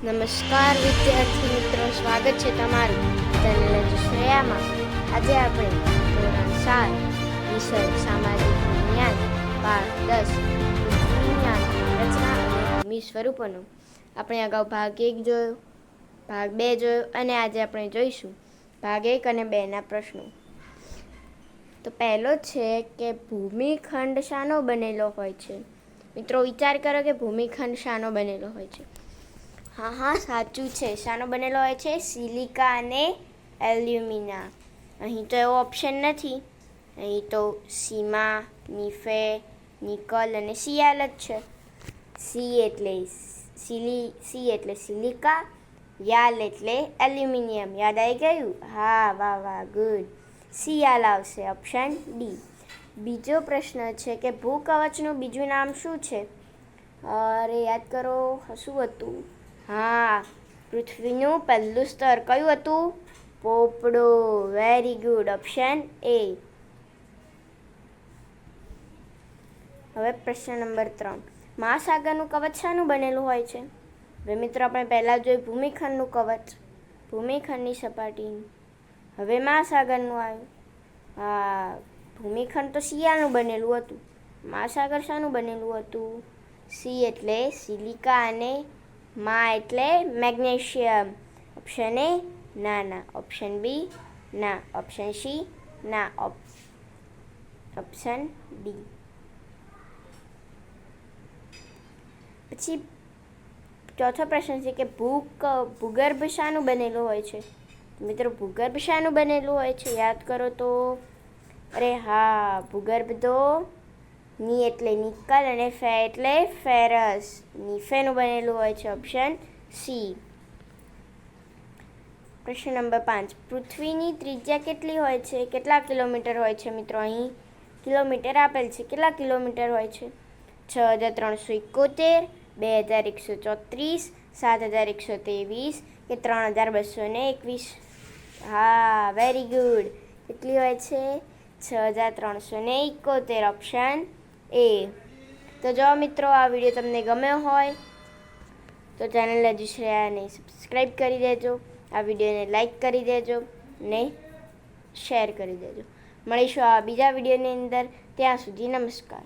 નમસ્કાર, વિદ્યાર્થી મિત્રો. સ્વાગત છે તમારું ચેનલ શ્રેયામાં. આજે આપણે ધોરણ સાત, વિષય સામાજિક વિજ્ઞાન પાઠ દસ, વિજ્ઞાન, રચના અને ભૂમિ સ્વરૂપોનો આપણે અગાઉ ભાગ એક જોયો, ભાગ બે જોયો અને આજે આપણે જોઈશું ભાગ એક અને બેના પ્રશ્નો. તો પહેલો છે કે ભૂમિખંડ શાનો બનેલો હોય છે. મિત્રો વિચાર કરો કે ભૂમિખંડ શાનો બનેલો હોય છે. હા હા, સાચું છે. શાનો બનેલો હોય છે સિલિકા અને એલ્યુમિના. અહીં તો એવો ઓપ્શન નથી. અહીં તો સીમા, નિફે, નિકલ અને સિયાલ જ છે. સી એટલે સિલી, સી એટલે સિલિકા, યાલ એટલે એલ્યુમિનિયમ. યાદ આવી ગયું? હા, વાહ વાહ, ગુડ. સિયાલ આવશે, ઓપ્શન ડી. બીજો પ્રશ્ન છે કે ભૂકવચનું બીજું નામ શું છે? અરે, યાદ કરો, શું હતું? હા, પૃથ્વીનું પહેલું સ્તર કયું હતું? પોપડો. વેરી ગુડ ઓપ્શન એ હવે પ્રશ્ન નંબર ત્રણ. મહાસાગરનું કવચ શાનું બનેલું હોય છે? હવે મિત્રો, આપણે પહેલાં જોયું ભૂમિખંડનું કવચ. ભૂમિખંડની સપાટીનું હવે મહાસાગરનું આવ્યું. હા, ભૂમિખંડ તો શિયાળનું બનેલું હતું. મહાસાગર શાનું બનેલું હતું? સી એટલે સિલિકા અને મા એટલે મેગ્નેશિયમ. ઓપ્શન એ ના ના. ઓપ્શન બી ના. ઓપ્શન સી ના. ઓપ્શન ડી પછી ચોથો પ્રશ્ન છે કે ભૂક ભૂગર્ભ શાનું બનેલું હોય છે. મિત્રો ભૂગર્ભ શાનું બનેલું હોય છે. યાદ કરો તો. અરે હા, ભૂગર્ભ તો ની એટલે નિકલ અને ફે એટલે ફેરસ. નિફેનું બનેલું હોય છે ઓપ્શન સી પ્રશ્ન નંબર પાંચ. પૃથ્વીની ત્રિજ્યા કેટલી હોય છે? કેટલા કિલોમીટર હોય છે મિત્રો અહીં? કિલોમીટર આપેલ છે. કેટલા કિલોમીટર હોય છે? છ હજાર ત્રણસો એકોતેર, બે હજાર એકસો ચોત્રીસ, સાત હજાર એકસો ત્રેવીસ કે ત્રણ હજાર બસો ને એકવીસ. હા વેરી ગુડ કેટલી હોય છે? છ હજાર ત્રણસો ને એકોતેર. Option A. તો જો મિત્રો, આ વીડિયો તમને ગમ્યો હોય, તો ચેનલ હજુ શ્રેયાને સબસ્ક્રાઈબ કરી દેજો. આ વિડીયોને લાઈક કરી દેજો ને શેર કરી દેજો. મળીશું આ બીજા વિડીયોની અંદર. ત્યાં સુધી નમસ્કાર.